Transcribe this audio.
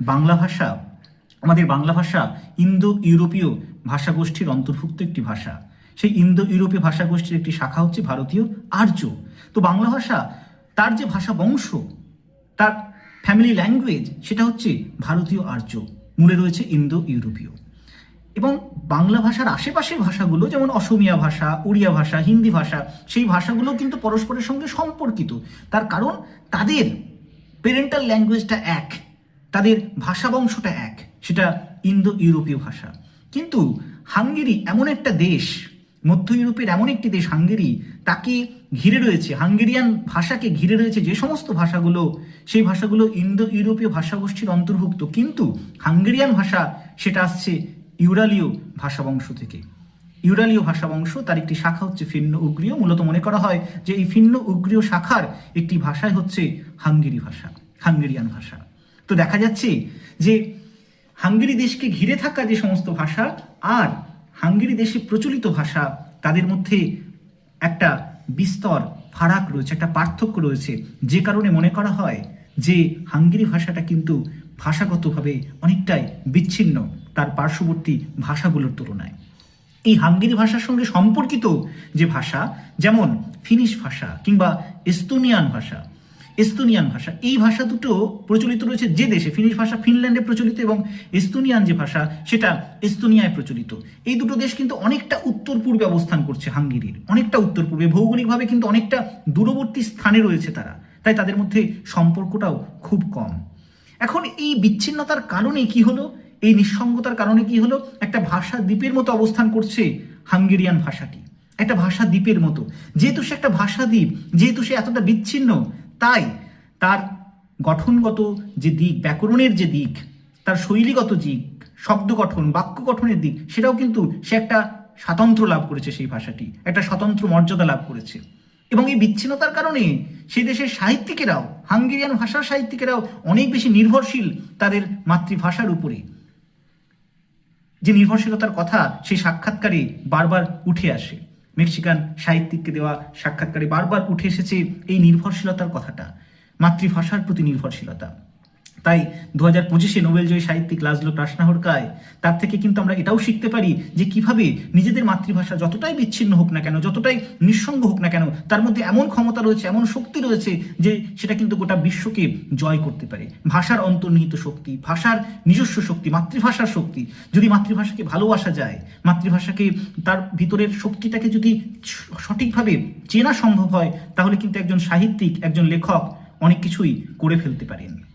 বাংলা ভাষা, আমাদের বাংলা ভাষা ইন্দো ইউরোপীয় ভাষাগোষ্ঠীর অন্তর্ভুক্ত একটি ভাষা। সেই ইন্দো ইউরোপীয় ভাষাগোষ্ঠীর একটি শাখা হচ্ছে ভারতীয় আর্য। তো বাংলা ভাষা, তার যে ভাষা বংশ, তার ফ্যামিলি ল্যাঙ্গুয়েজ সেটা হচ্ছে ভারতীয় আর্য। মূলে রয়েছে ইন্দো ইউরোপীয় এবং বাংলা ভাষার আশেপাশের ভাষাগুলো, যেমন অসমিয়া ভাষা, উড়িয়া ভাষা, হিন্দি ভাষা, সেই ভাষাগুলো কিন্তু পরস্পরের সঙ্গে সম্পর্কিত। তার কারণ, তাদের পেরেন্টাল ল্যাঙ্গুয়েজটা এক। তাদের ভাষা বংশটা এক, সেটা ইন্দো ইউরোপীয় ভাষা। কিন্তু হাঙ্গেরি এমন একটা দেশ, মধ্য ইউরোপের এমন একটি দেশ, হাঙ্গেরি, তাকে ঘিরে রয়েছে, হাঙ্গেরিয়ান ভাষাকে ঘিরে রয়েছে যে সমস্ত ভাষাগুলো, সেই ভাষাগুলো ইন্দো ইউরোপীয় ভাষাগোষ্ঠীর অন্তর্ভুক্ত। কিন্তু হাঙ্গেরিয়ান ভাষা, সেটা আসছে ইউরালীয় ভাষাবংশ থেকে। ইউরালীয় ভাষাবংশ, তার একটি শাখা হচ্ছে ফিন্ন উগ্রীয় মূলত মনে করা হয় যে এই ফিন্ন উগ্রীয় শাখার একটি ভাষাই হচ্ছে হাঙ্গেরি ভাষা, হাঙ্গেরিয়ান ভাষা। তো দেখা যাচ্ছে যে হাঙ্গেরি দেশকে ঘিরে থাকা যে সমস্ত ভাষা আর হাঙ্গেরি দেশে প্রচলিত ভাষা, তাদের মধ্যে একটা বিস্তর ফারাক রয়েছে, একটা পার্থক্য রয়েছে। যে কারণে মনে করা হয় যে হাঙ্গেরি ভাষাটা কিন্তু ভাষাগতভাবে অনেকটাই বিচ্ছিন্ন তার পার্শ্ববর্তী ভাষাগুলোর তুলনায়। এই হাঙ্গেরি ভাষার সঙ্গে সম্পর্কিত যে ভাষা, যেমন ফিনিশ ভাষা কিংবা এস্তোনিয়ান ভাষা এস্তোনিয়ান ভাষা। এই ভাষা দুটো প্রচলিত রয়েছে যে দেশে, ফিনিশ ভাষা ফিনল্যান্ডে প্রচলিত এবং এস্তোনিয়ান যে ভাষা, সেটা এস্তোনিয়ায় প্রচলিত। এই দুটো দেশ কিন্তু অনেকটা উত্তর পূর্বে অবস্থান করছে হাঙ্গেরির। অনেকটা উত্তর পূর্বে, ভৌগোলিকভাবে কিন্তু অনেকটা দূরবর্তী স্থানে রয়েছে তারা। তাই তাদের মধ্যে সম্পর্কটাও খুব কম। এখন এই বিচ্ছিন্নতার কারণে কি হলো? এই নিঃসঙ্গতার কারণে কি হলো? একটা ভাষা দ্বীপের মতো অবস্থান করছে হাঙ্গেরিয়ান ভাষাটি। একটা ভাষা দ্বীপের মতো। যেহেতু সে একটা ভাষা দ্বীপ, যেহেতু সে এতটা বিচ্ছিন্ন তাই তার গঠনগত যে দিক, ব্যাকরণের যে দিক, তার শৈলীগত দিক, শব্দ গঠন, বাক্য গঠনের দিক, সেটাও কিন্তু সে একটা স্বাতন্ত্র লাভ করেছে সেই ভাষাটি, একটা স্বতন্ত্র মর্যাদা লাভ করেছে। এবং এই বিচ্ছিন্নতার কারণে সেই দেশের সাহিত্যিকেরাও, হাঙ্গেরিয়ান ভাষার সাহিত্যিকেরাও অনেক বেশি নির্ভরশীল তাদের মাতৃভাষার উপরে। যে নির্ভরশীলতার কথা সেই সাক্ষাৎকারে বারবার উঠে আসে। মেক্সিকান সাহিত্যিককে দেওয়া সাক্ষাৎকারে বারবার উঠে এসেছে এই নির্ভরশীলতার কথাটা। মাতৃভাষার প্রতি নির্ভরশীলতা। তাই দু হাজার পঁচিশে নোবেলজয়ী সাহিত্যিক লাজলো টাসনাহরকায় তার থেকে কিন্তু আমরা এটাও শিখতে পারি যে কীভাবে নিজেদের মাতৃভাষা যতটাই বিচ্ছিন্ন হোক না কেন, যতটাই নিঃসঙ্গ হোক না কেন, তার মধ্যে এমন ক্ষমতা রয়েছে, এমন শক্তি রয়েছে যে সেটা কিন্তু গোটা বিশ্বকে জয় করতে পারে। ভাষার অন্তর্নিহিত শক্তি, ভাষার নিজস্ব শক্তি, মাতৃভাষার শক্তি, যদি মাতৃভাষাকে ভালোবাসা যায়, মাতৃভাষাকে তার ভিতরের শক্তিটাকে যদি সঠিকভাবে চেনা সম্ভব হয়, তাহলে কিন্তু একজন সাহিত্যিক, একজন লেখক অনেক কিছুই করে ফেলতে পারেন।